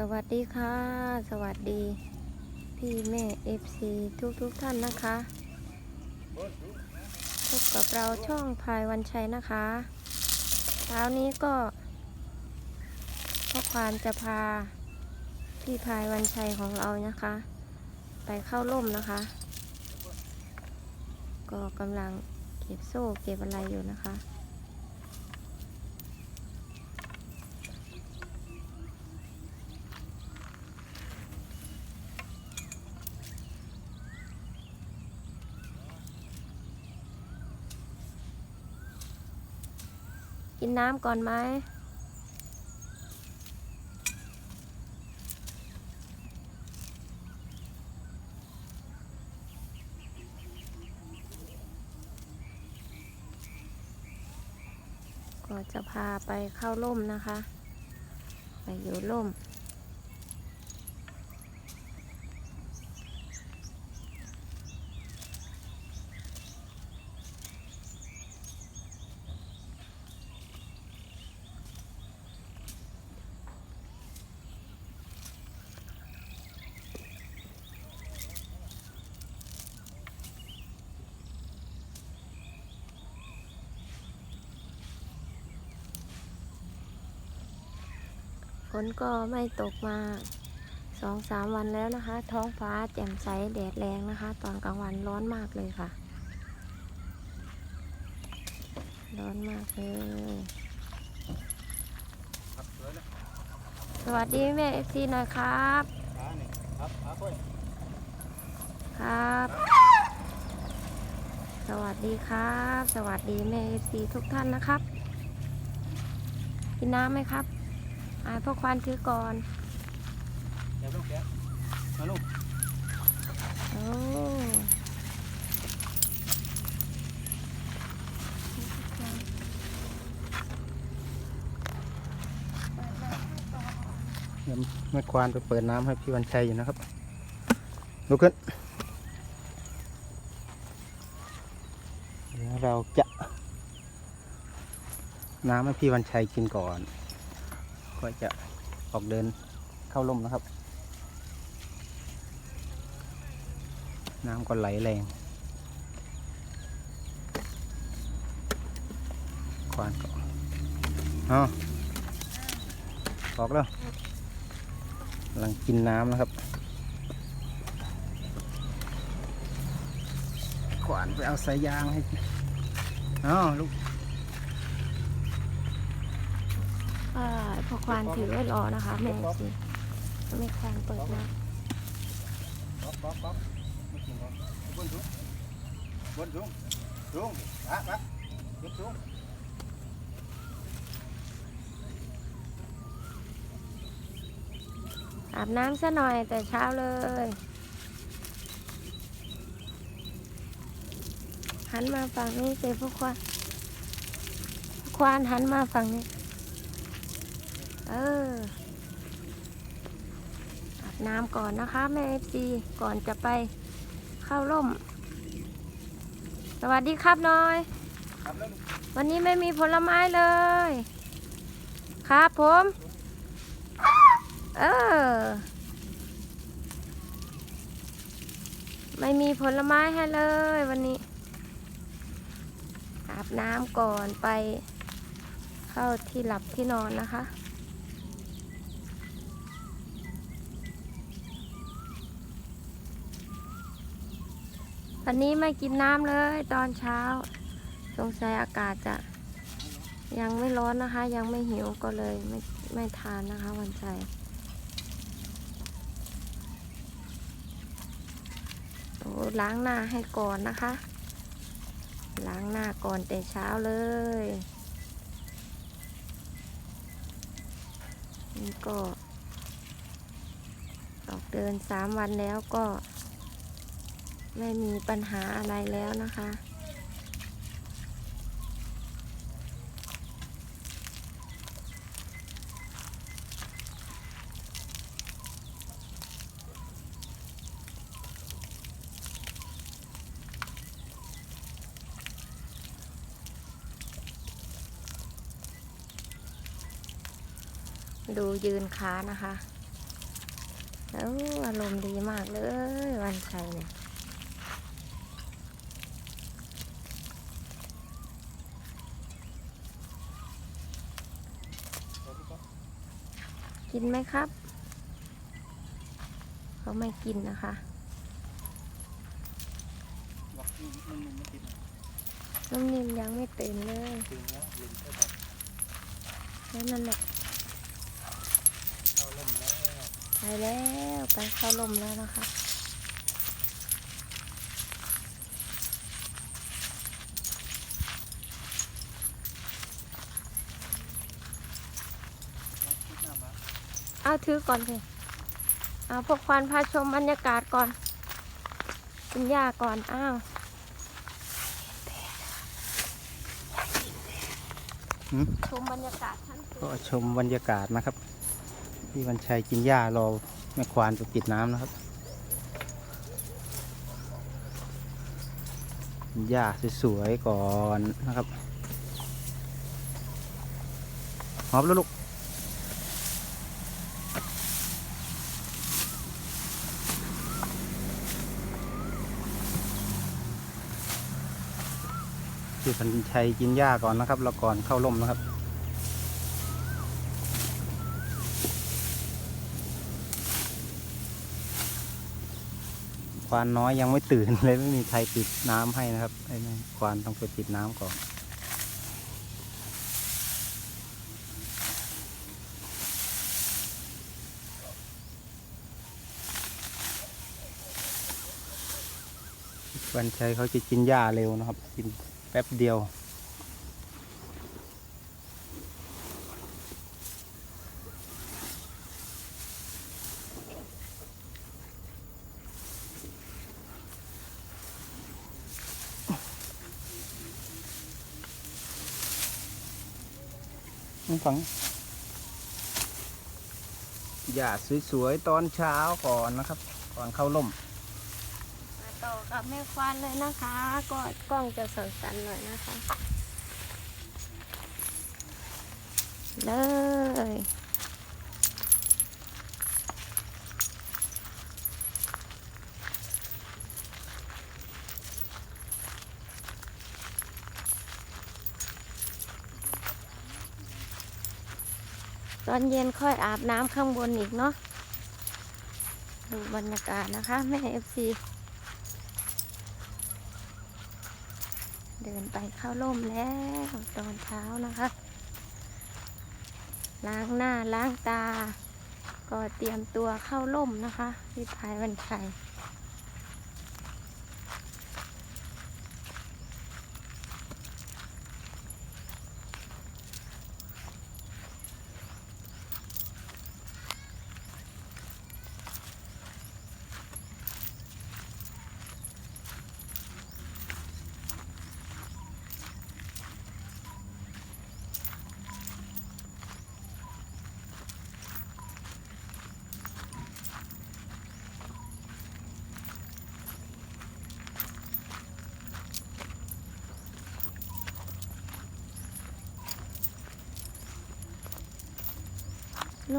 สวัสดีค่ะ สวัสดี พี่แม่เอฟซีทุกทุกท่านนะคะพบกับเราช่องพายวันชัยนะคะเช้านี้ก็พ่อควานจะพาพี่พายวันชัยของเรานะคะ ไปเข้าร่มนะคะ ก็กำลังเก็บโซ่เก็บอะไรอยู่นะคะ กินน้ำก่อนไหมก็จะพาไปเข้าร่มนะคะ ไปอยู่ร่ม นก็ไม่ตกมาสองสามวันแล้วนะคะ ท้องฟ้าแจ่มใสแดดแรงนะคะ ตอนกลางวันร้อนมากเลยค่ะ ร้อนมากเลยครับสวัสดีแม่เอฟซีหน่อยครับครับขาค่อยครับ สวัสดีครับ สวัสดีแม่เอฟซีทุกท่านนะครับ กินน้ำไหมครับ อายพ่อควานถือก่อนเดี๋ยวลูกแกะมาลูกโอ้เดี๋ยวแม่ควานไปเปิดน้ำให้พี่วันชัยอยู่นะครับลุกขึ้นเดี๋ยวเราจะน้ำให้พี่วันชัยกินก่อน ก็จะออกเดินเข้าร่มนะครับ น้ำก็ไหลแรงควานก็อ๋อออกแล้วกำลังกินน้ำนะครับ ขวานไปเอาสายยางให้อ๋อลูก อ่าพอควานถือไว้รอนะคะแม่สิไม่ควานเปิดนะป๊อปป๊อปป๊อปไม่กินป๊อปบนสูงบนสูงสูงปะปะยกสูงอาบน้ำซะหน่อยแต่เช้าเลยหันมาฝั่งนี้สิพ่อควานควานหันมาฝั่งนี้ อออาบน้ำก่อนนะคะแม่เอฟซีก่อนจะไปเข้าร่ม สวัสดีครับน้อย วันนี้ไม่มีผลไม้เลย ครับผม เออ ไม่มีผลไม้ให้เลยวันนี้ อาบน้ำก่อนไปเข้าที่หลับที่นอนนะคะ วันนี้ไม่กินน้ำเลยตอนเช้า สงสัยอากาศจะ ยังไม่ร้อนนะคะ ยังไม่หิวก็เลยไม่ไม่ทานนะคะวันใจโอ้ล้างหน้าให้ก่อนนะคะ ล้างหน้าก่อนแต่เช้าเลยนี่ก็ ออกเดินสามวันแล้วก็ ไม่มีปัญหาอะไรแล้วนะคะ ดูยืนขานะคะเอ้าอารมณ์ดีมากเลยวันชัยเนี่ย กินไหมครับ เขาไม่กินนะคะบอกมันมันไม่ติดน้องนิมยังไม่ตื่นเลยถึงแล้วลืมเข้าไปแค่นั้นแหละเข้าเล่มแล้วไปแล้ว ไปเข้าลมแล้วนะคะ คิดหน้ามา เอา ถือก่อนสิเอาพวกควันพาชมบรรยากาศก่อนกินหญ้าก่อน อ้าวหืมชมบรรยากาศชั้นสูก็งชมบรรยากาศนะครับที่วันชัยกินหญ้ารอแม่ควานไปปิดน้ำนะครับกินหญ้าสวยๆก่อนนะครับหอมแล้วลูก ที่พันชัยกินหญ้าก่อนนะครับ แล้วก่อนเข้าร่มนะครับ ควานน้อยยังไม่ตื่นเลยไม่มีใครปิดน้ำให้นะครับไอ้แม่ควานต้องไปปิดน้ำก่อนวันชัยเขาจะกินหญ้าเร็วนะครับกิน ป๊บเดียว นี่ฟังหญ้าสวย ๆ ตอนเช้าก่อนนะครับ ก่อนเข้าร่มมาต่อ กับแม่ควานเลยนะคะ ก็กล้องจะสั่นๆหน่อยนะคะ เลยตอนเย็นค่อยอาบน้ำข้างบนอีกเนาะ ดูบรรยากาศนะคะ แม่เอฟซี เดินไปเข้าร่มแล้วตอนเช้านะคะ ล้างหน้าล้างตา ก็เตรียมตัวเข้าร่มนะคะพี่พายวันชัย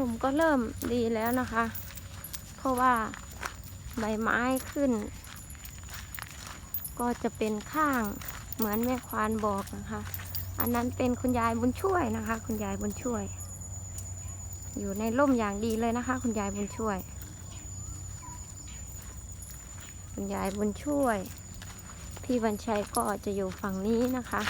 หนุ่มก็เริ่มดีแล้วนะคะ เพราะว่าใบไม้ขึ้น ก็จะเป็นข้างเหมือนแม่ควานบอกนะคะ อันนั้นเป็นคุณยายบุญช่วยนะคะ คุณยายบุญช่วย อยู่ในร่มอย่างดีเลยนะคะ คุณยายบุญช่วย คุณยายบุญช่วย พี่บัญชัยก็จะอยู่ฝั่งนี้นะคะ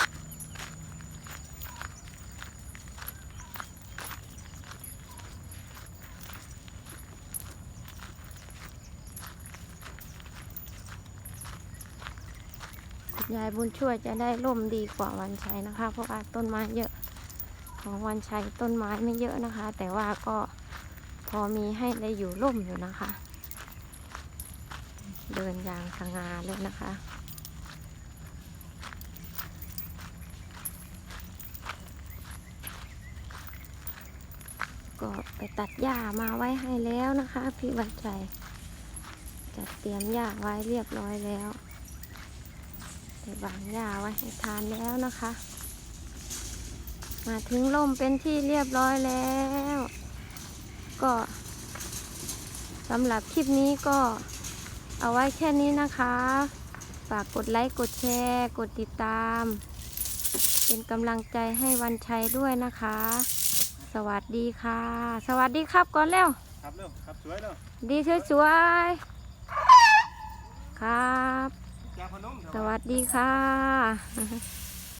ายบุญช่วยจะได้ร่มดีกว่าวันชัยนะคะ เพราะว่าต้นไม้เยอะของวันชัยต้นไม้ไม่เยอะนะคะ แต่ว่าก็พอมีให้ได้อยู่ร่มอยู่นะคะ เดินยางสง่าเลยนะคะก็ไปตัดหญ้ามาไว้ให้แล้วนะคะ พี่วันชัยจัดเตรียมหญ้าไว้เรียบร้อยแล้ว วางหญ้าไว้ให้ทานแล้วนะคะ มาถึงร่มเป็นที่เรียบร้อยแล้ว ก็สำหรับคลิปนี้ก็เอาไว้แค่นี้นะคะ ฝากกดไลค์ กดแชร์ กดติดตาม เป็นกำลังใจให้วันชัยด้วยนะคะ สวัสดีค่ะ สวัสดีครับก่อนแล้ว ครับเร็วครับสวยเร็วดีสวยๆครับแจกขนม สวัสดีค่ะ